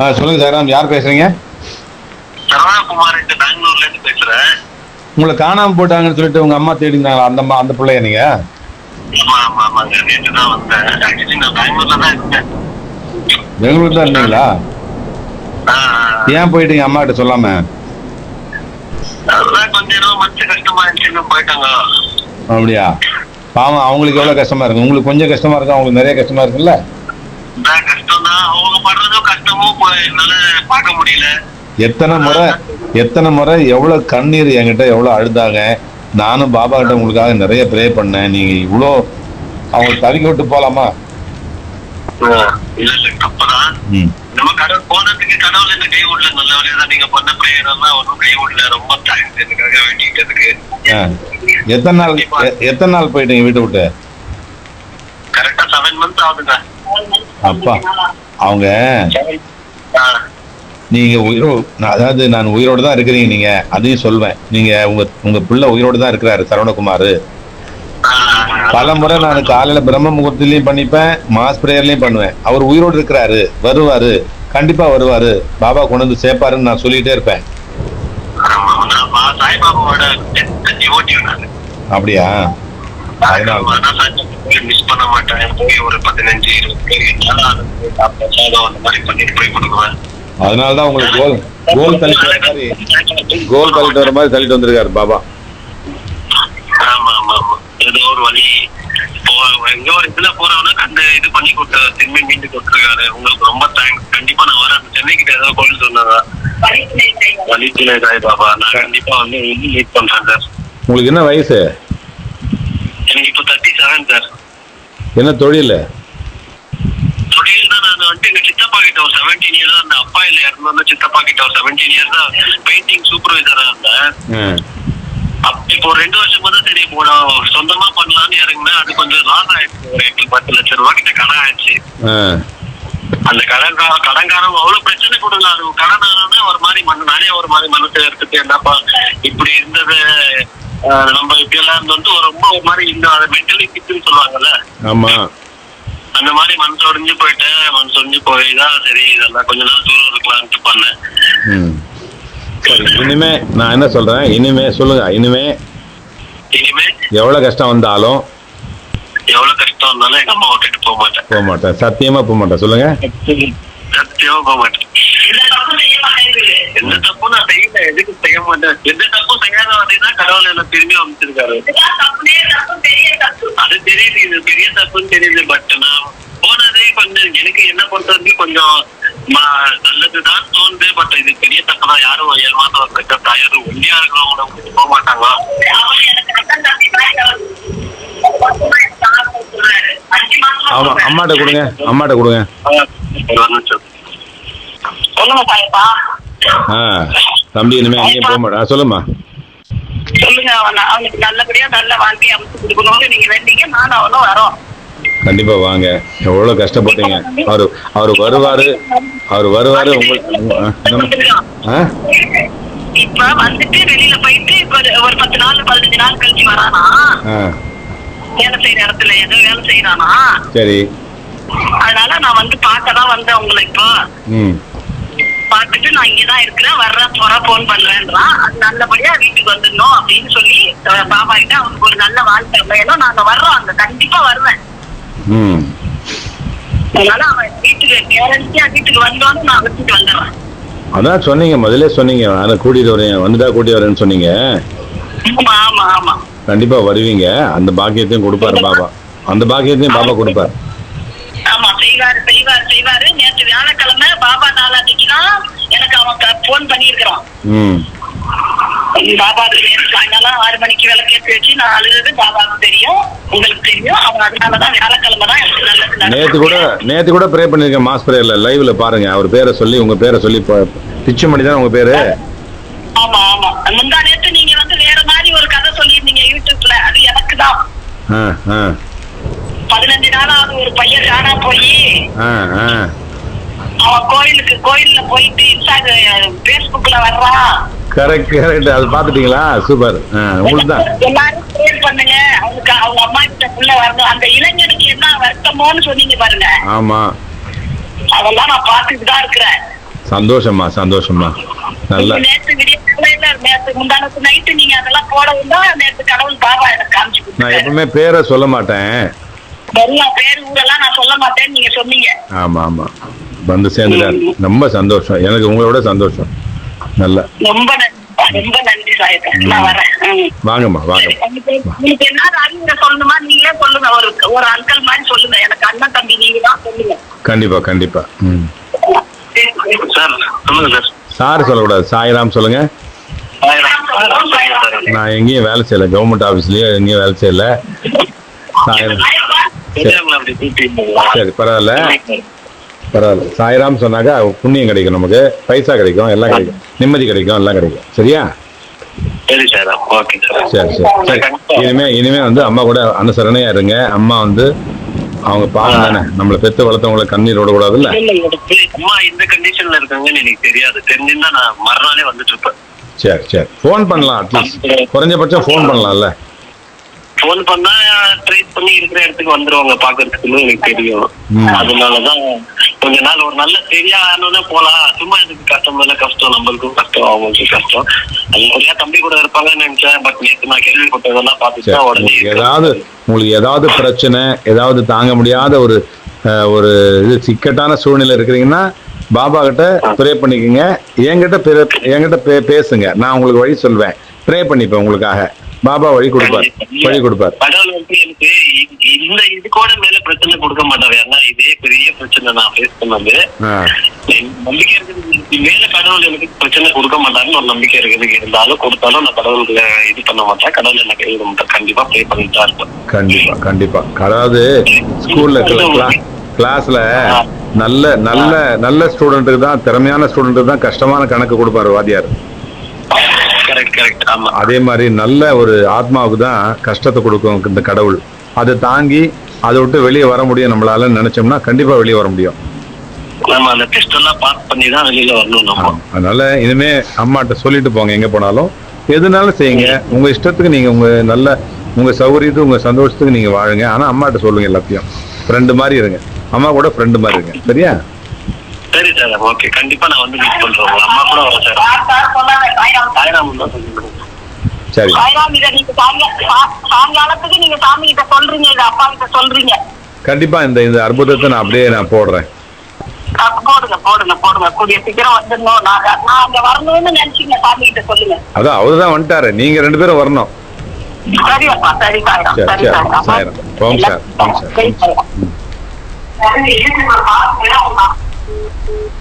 ஆ சொல்லுங்க சார் யார் பேசுறீங்க? சரவணகுமார் பெங்களூர்ல இருந்து பேசுறேன். உங்களை காணாம போட்டாங்கன்னு சொல்லிட்டு உங்க அம்மா தேடினாங்களா? அந்த அம்மா அந்த பிள்ளைய நீங்க? பெங்களூர் தான் இருந்தீங்களா? ஏன் போயிட்டீங்க அம்மா கிட்ட சொல்லாம? அப்படியா? பாவம் அவங்களுக்கு எவ்வளவு கஷ்டமா இருக்கு? உங்களுக்கு கொஞ்சம் கஷ்டமா இருக்கு? அவங்களுக்கு நிறைய கஷ்டமா இருக்குல்ல? கஷ்டம் தான் அவங்க படுறதும் கஷ்டமும் என்னால பார்க்க முடியல. எத்தனை முறை எத்தனை முறை எவ்வளவு கண்ணீர் என்கிட்ட எவ்வளவு அழுதாங்க. நானும் பாபா கிட்ட உங்களுக்காக நிறைய ப்ரே பண்ணேன். நீங்க இவ்வளோ அவங்க தவிக்க விட்டு போலாமா? இல்ல இல்ல தப்புதான். நம்ம கடவுள் போனதுக்கு கடவுள் என்ன கை விடல நல்ல வழியா தான். நீங்க பண்ண பிரேயர் எல்லாம் ஒன்றும் கை விடல ரொம்ப தேங்க்ஸ் எனக்காக வேண்டிக்கிட்டதுக்கு. எத்தனை நாள் எத்தனை நாள் போயிட்டீங்க வீட்டை விட்டு? கரெக்டா செவன் மந்த் ஆகுதுங்க. அப்பா அவங்க. நீங்க உயிரோ நான் அதாவது நான் உயிரோட தான் இருக்கிறீங்க நீங்க அதையும் சொல்வேன். நீங்க உங்க உங்க பிள்ளை உயிரோட தான் இருக்கிறாரு சரவணகுமார். பல முறை நான் காலையில பிரம்ம முகூர்த்திலையும் பண்ணிப்பேன் மாஸ் பிரேயர்லயும் பண்ணுவேன். அவர் உயிரோடு இருக்கிறாரு வருவாரு கண்டிப்பா வருவாரு. பாபா கொண்டு வந்து சேர்ப்பாருன்னு நான் சொல்லிட்டே இருப்பேன். அப்படியா? அதனால போய் மிஸ் பண்ண மாட்டேன் போய் ஒரு பதினஞ்சு இருபது. சாப்பிட்ட சாதம் அந்த மாதிரி பண்ணிட்டு போய் கொடுக்குவேன். அதனால தான் உங்களுக்கு கோல் கோல் தள்ளிட்டு வர மாதிரி கோல் தள்ளிட்டு வர மாதிரி தள்ளிட்டு வந்திருக்காரு பாபா. ஆமா ஆமா ஆமா. ஏதோ ஒரு வழி எங்க ஒரு இதுல போறவனா அந்த இது பண்ணி கொடுத்த திரும்பி மீண்டு கொடுத்துருக்காரு. உங்களுக்கு ரொம்ப தேங்க்ஸ் கண்டிப்பா நான் வரேன் சென்னை கிட்ட ஏதோ கோயில் சொன்னாங்க வலிச்சிலே சாய் பாபா. நான் கண்டிப்பா வந்து மீட் பண்றேன் சார் உங்களுக்கு என்ன வயசு? எனக்கு இப்போ தேர்ட்டி செவன் சார் என்ன தொழில்? தொழில் தான் நான் வந்துட்டு எங்க சித்தப்பா கிட்ட ஒரு செவன்டீன் இயர்ஸ் அந்த அப்பா இல்ல இறந்தோம்னா சித்தப்பா கிட்ட ஒரு செவன்டீன் இயர்ஸ் தான் பெயிண்டிங் சூப்பர்வைசரா இருந்தேன். இப்போ ஒரு ரெண்டு வருஷமா தான் சரி இப்போ நான் சொந்தமா பண்ணலாம்னு இறங்குனேன். அது கொஞ்சம் லாஸ் ஆயிடுச்சு. ஒரு எட்டு பத்து லட்சம் கிட்ட கடன் ஆயிடுச்சு. அந்த கடன் கடன்காரங்க அவ்வளவு பிரச்சனை கொடுங்க. அது கடன் ஆனா ஒரு மாதிரி மன நானே ஒரு மாதிரி மனசு எடுத்துட்டு என்னப்பா இப்படி இருந்தது? நம்ம இருந்து வந்து ரொம்ப ஒரு மாதிரி இந்த மென்டலி பிக்னு சொல்லுவாங்கல்ல? ஆமா. அந்த மாதிரி மனசு உடைஞ்சு போயிட்டேன் மனசு உடைஞ்சு போய் தான் சரி இதெல்லாம் கொஞ்ச நாள் தூரம் இருக்கலாம்னு பண்ணேன். சரி இனிமே நான் என்ன சொல்றேன்? இனிமே சொல்லுங்க. இனிமே இனிமே எவ்வளவு கஷ்டம் வந்தாலும் எவ்வளவு கஷ்டம் இருந்தாலும் எங்க அம்மா விட்டுட்டு போக மாட்டேன். போக மாட்டேன். சத்தியமா போக மாட்டேன். சொல்லுங்க. சத்தியமா போக மாட்டேன். எந்த தப்பும் நான் செய்யல. எதுக்கு செய்ய மாட்டேன்? எந்த தப்பும் செய்யாத வரைதான் கடவுள் என்ன திரும்பி அமைச்சிருக்காரு அது தெரியுது இது பெரிய தப்புன்னு தெரியுது பட் நான் போனதே கொஞ்சம் எனக்கு என்ன பொறுத்த வரைக்கும் கொஞ்சம் நல்லதுதான் தோணுது பட் இது பெரிய தப்பு தான். யாரும் ஏழு மாசம் ஒரு பெற்ற தாயாரும் ஒல்லியா இருக்கிறவங்கள போக மாட்டாங்க. ஆமா அம்மாட்ட கொடுங்க அம்மாட்ட கொடுங்க ஒரு நிமிஷம். சொல்லுங்க சாயப்பா ஆ தம்பி இனிமே அங்கேயும் போக மாட்டேன். சொல்லுமா சொல்லுங்க அவன் அவனுக்கு நல்லபடியா நல்ல வாழ்க்கையை அமைச்சு கொடுக்கணும்னு நீங்க வேண்டிங்க நானும் அவனும் வரோம். கண்டிப்பா வாங்க. எவ்வளவு கஷ்டப்பட்டீங்க. அவரு அவர் வருவாரு. அவர் வருவாரு. உங்களுக்கு? இப்ப வந்துட்டு வெளியில போயிட்டு இப்ப ஒரு- பத்து நாள் பதினஞ்சு நாள் கழிச்சு வரானா? வேலை செய்யற இடத்துல ஏதோ வேலை செய்யறானா சரி. அதனால நான் வந்து பார்க்க தான் வந்தேன் உங்களை இப்போ. பார்த்துட்டு நான் இங்கதான் இருக்கிறேன் வர்றேன் போறேன் போன் பண்றேன்றான். அது நல்லபடியா வீட்டுக்கு வந்துடணும் அப்படின்னு சொல்லி பாபா கிட்ட அவனுக்கு ஒரு நல்ல வாழ்க்கை அமையணும். நாங்க வர்றோம் அங்க கண்டிப்பா வருவேன். அதனால அவன் வீட்டுக்கு கேரண்டியா வீட்டுக்கு வந்தோன்னு நான் வச்சுட்டு வந்துடுறேன். அதான் சொன்னீங்க முதல்ல சொன்னீங்க. அதை கூட்டிட்டு வரேன் வந்துட்டா கூட்டிட்டு வரேன்னு சொன்னீங்க. கண்டிப்பா வருவீங்க. அந்த பாக்கியத்தையும் கொடுப்பாரு பாபா. அந்த பாக்கியத்தையும் பாபா கொடுப்பாரு. ஆமா செய்வாரு செய்வாரு செய்வாரு. நேற்று வியாழக்கிழமை பாபா நாள் அன்னைக்கு தான் எனக்கு அவன் போன் பண்ணியிருக்கிறான். ம். பாபாவுக்கு சாயங்காலம் ஆறு மணிக்கு விளக்கேற்றி வச்சு நான் அழுது பாபாவுக்கு தெரியும் உங்களுக்கு தெரியும். அவன் அதனாலதான் வியாழக்கிழமை தான் எனக்கு நல்லது. நேத்து கூட நேத்து கூட ப்ரே பண்ணிருக்கேன் மாஸ் பிரேயர்ல லைவ்ல பாருங்க. அவர் பேரை சொல்லி உங்க பேரை சொல்லி ப- பிச்சைமணி தான் உங்க பேரு. ஆமா ஆமா. முந்தா நேத்து நீங்க வந்து வேற மாதிரி ஒரு கதை சொல்லியிருந்தீங்க யூடியூப்ல. அது எனக்கு தான் பதினஞ்சு நாளாவது ஒரு பையன் காணா போய் அவன் கோயிலுக்கு கோயில்ல போயிட்டு இன்ஸ்டா பேஸ்புக்ல வர்றான். கரெக்ட் கரெக்ட் அது பாத்துட்டீங்களா சூப்பர். உங்களுக்கு தான். எல்லாரும் ப்ரேயர் பண்ணுங்க. அவனுக்கு அவங்க அம்மா கிட்ட புள்ள வரணும். அந்த இளைஞனுக்கு என்ன வருத்தமோன்னு சொன்னீங்க பாருங்க. ஆமா. அதெல்லாம் நான் பார்த்துட்டு தான் இருக்கிறேன். சந்தோஷம்மா சந்தோஷம்மா. நல்ல நேத்து விடிய காலையில நேத்து முந்தானத்து நைட்டு நீங்க அதெல்லாம் போடவும் தான் நேத்து கடவுள் பாபா எனக்கு காமிச்சு நான். எப்பவுமே பேரை சொல்ல மாட்டேன். எல்லா பேரு ஊரெல்லாம் நான் சொல்ல மாட்டேன்னு நீங்க சொன்னீங்க. ஆமா ஆமா. வந்து சேர்ந்துட்டாரு. ரொம்ப சந்தோஷம். எனக்கு உங்களோட சந்தோஷம். நல்ல. ரொம்ப ரொம்ப நன்றி. வாங்கம்மா வாங்க உங்களுக்கு உங்களுக்கு என்ன அறிவுரை சொல்லணுமா? நீங்களே சொல்லுங்க. ஒரு ஒரு அங்கிள் மாதிரி சொல்லுங்க. எனக்கு அண்ணன் தம்பி நீங்க தான் சொல்லுங்க. கண்டிப்பா கண்டிப்பா. ம். சார் சொல்லக்கூடாது. சாய்ராம் சொல்லுங்க. நான் எங்கேயும் வேலை செய்யல. கவர்மெண்ட் ஆஃபீஸ்லயே எங்கேயும் வேலை செய்யல. சாய்ராம்? சரி. பரவாயில்ல. பரவாயில்ல. சாய்ராம் சொன்னாக்கா புண்ணியம் கிடைக்கும் நமக்கு. பைசா கிடைக்கும் எல்லாம் கிடைக்கும். நிம்மதி கிடைக்கும் எல்லாம் கிடைக்கும். சரியா? சரி சார். சார். இனிமே இனிமே வந்து அம்மா கூட அனுசரணையா இருங்க. அம்மா வந்து அவங்க பாவம் தானே. நம்மளை பெத்து வளர்த்தவங்களை கண்ணீர் விடக்கூடாதுல்ல? அம்மா இந்த கண்டிஷன்ல இருக்காங்கன்னு எனக்கு தெரியாது. தெரிஞ்சிருந்தா நான் மறுநாளே வந்துட்டு இருப்பேன். சரி சரி. ஃபோன் பண்ணலாம் அட்லீஸ்ட் குறைஞ்சபட்சம் ஃபோன் பண்ணலாம்ல. ஃபோன் பண்ணா ட்ரை பண்ணி இருக்கிற இடத்துக்கு வந்துருவாங்க பாக்குறதுக்குன்னு எனக்கு தெரியும். அதனாலதான் கொஞ்ச நாள் ஒரு நல்ல சரியா ஆனோடனே போலாம். சும்மா இதுக்கு கஷ்டம் தானே கஷ்டம். நம்மளுக்கும் கஷ்டம் அவங்களுக்கும் கஷ்டம். நல்லபடியா தம்பி கூட இருப்பாங்கன்னு நினைச்சேன் பட் நேத்து நான் கேள்விப்பட்டதெல்லாம் பார்த்துட்டு உடனே ஏதாவது உங்களுக்கு ஏதாவது பிரச்சனை ஏதாவது தாங்க முடியாத ஒரு ஒரு இது சிக்கட்டான சூழ்நிலை இருக்கிறீங்கன்னா பாபா கிட்ட ப்ரே பண்ணிக்கோங்க. என்கிட்ட என்கிட்ட பேசுங்க. நான் உங்களுக்கு வழி சொல்வேன். ப்ரே பண்ணிப்பேன் உங்களுக்காக. பாபா வழி கொடுப்பார். வழி கொடுப்பார். கடவுள் வந்து எனக்கு இந்த இது கூட மேல பிரச்சனை கொடுக்க மாட்டாரு. ஏன்னா இதே பெரிய பிரச்சனை நான் ஃபேஸ் பண்ணது. எனக்கு நம்பிக்கை இருக்குது மேல கடவுள் எனக்கு பிரச்சனை கொடுக்க மாட்டாருன்னு ஒரு நம்பிக்கை இருக்குது. இருந்தாலும் கொடுத்தாலும் நான் கடவுளுக்கு இது பண்ண மாட்டேன். கடவுள் என்ன கைவிட மாட்டேன் கண்டிப்பா ப்ரே பண்ணிட்டு தான் இருப்பேன் கண்டிப்பா கண்டிப்பா. அதாவது ஸ்கூல்ல கிளாஸ்ல நல்ல நல்ல நல்ல ஸ்டூடெண்ட்டுக்கு தான் திறமையான ஸ்டூடெண்ட்டுக்கு தான் கஷ்டமான கணக்கு கொடுப்பாரு வாத்தியார். கரெக்ட் கரெக்ட் ஆமா. அதே மாதிரி நல்ல ஒரு ஆத்மாவுக்கு தான் கஷ்டத்தை கொடுக்கும் இந்த கடவுள். அதை தாங்கி அதை விட்டு வெளியே வர முடியும் நம்மளால நினைச்சோம்னா கண்டிப்பா வெளியே வர முடியும். அதனால இனிமே அம்மாட்ட சொல்லிட்டு போங்க எங்க போனாலும். எதுனாலும் செய்யுங்க. உங்க இஷ்டத்துக்கு நீங்க உங்க நல்ல உங்க சௌகரியத்துக்கு உங்க சந்தோஷத்துக்கு நீங்க வாழுங்க. ஆனா அம்மாட்ட சொல்லுங்க எல்லாத்தையும். ஃப்ரெண்டு மாதிரி இருங்க. அம்மா கூட ஃப்ரெண்டு மாதிரி இருங்க. சரியா? சரி சார் ஓகே கண்டிப்பா நான் வந்து மீட் பண்றேன். உங்க அம்மா கூட வரேன் சார் சார் சார் சொன்னாங்க? சாய்ராம். சாய்ராம் தான் சொல்லிடுங்க சரி. சாய்ராம் இதை நீங்க சாயங்காலத்துக்கு நீங்க சாமி கிட்ட சொல்றீங்க இதை அப்பா கிட்ட சொல்றீங்க. கண்டிப்பா இந்த இந்த அற்புதத்தை நான் அப்படியே நான் போடுறேன். அப்ப போடுங்க போடுங்க போடுங்க. கூடிய சீக்கிரம் வந்துடணும் நாங்க நான் அங்க வரணும்னு நினைச்சீங்க சாமி கிட்ட சொல்லுங்க. அதான் அவரு தான் வந்துட்டாரு. நீங்க ரெண்டு பேரும் வரணும். சரி. ஓம் சார், ஓம் சார், Thank you.